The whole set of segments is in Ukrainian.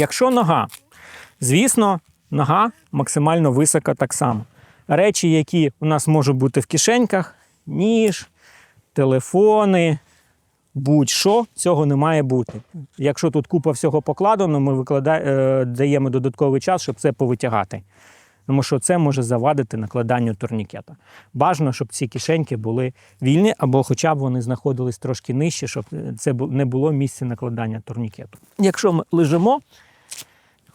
Якщо нога, звісно, нога максимально висока так само. Речі, які у нас можуть бути в кишеньках, ніж, телефони, будь-що, цього не має бути. Якщо тут купа всього покладено, ми викладає, е, даємо додатковий час, щоб це повитягати. Тому що це може завадити накладанню турнікета. Бажано, щоб ці кишеньки були вільні, або хоча б вони знаходились трошки нижче, щоб це не було місця накладання турнікету. Якщо ми лежимо,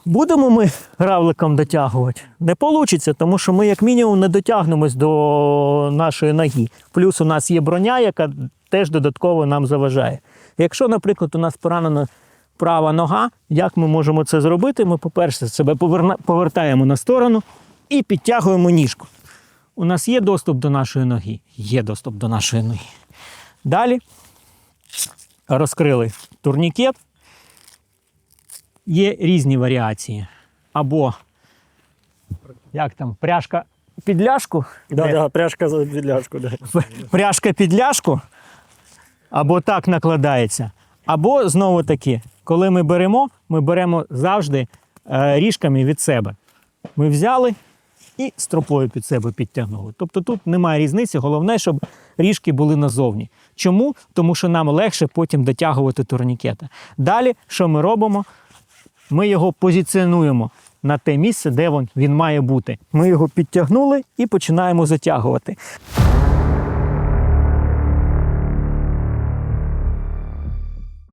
будемо ми равликом дотягувати? Не вийде, тому що ми, як мінімум, не дотягнемось до нашої ноги. Плюс у нас є броня, яка теж додатково нам заважає. Якщо, наприклад, у нас поранена права нога, як ми можемо це зробити? Ми, по-перше, себе повертаємо на сторону і підтягуємо ніжку. У нас є доступ до нашої ноги? Є доступ до нашої ноги. Далі розкрили турнікет. Є різні варіації. Або як там, пряжка під ляшку, Да, да, пряжка за відляшку. Да. пряжка під ляшку, або так накладається. Або знову таки, коли ми беремо, ми беремо завжди е, ріжками від себе. Ми взяли і стропою під себе підтягнули. Тобто тут немає різниці, головне, щоб ріжки були назовні. Чому? Тому що нам легше потім дотягувати турнікета. Далі, що ми робимо? Ми його позиціонуємо на те місце, де він, має бути. Ми його підтягнули і починаємо затягувати.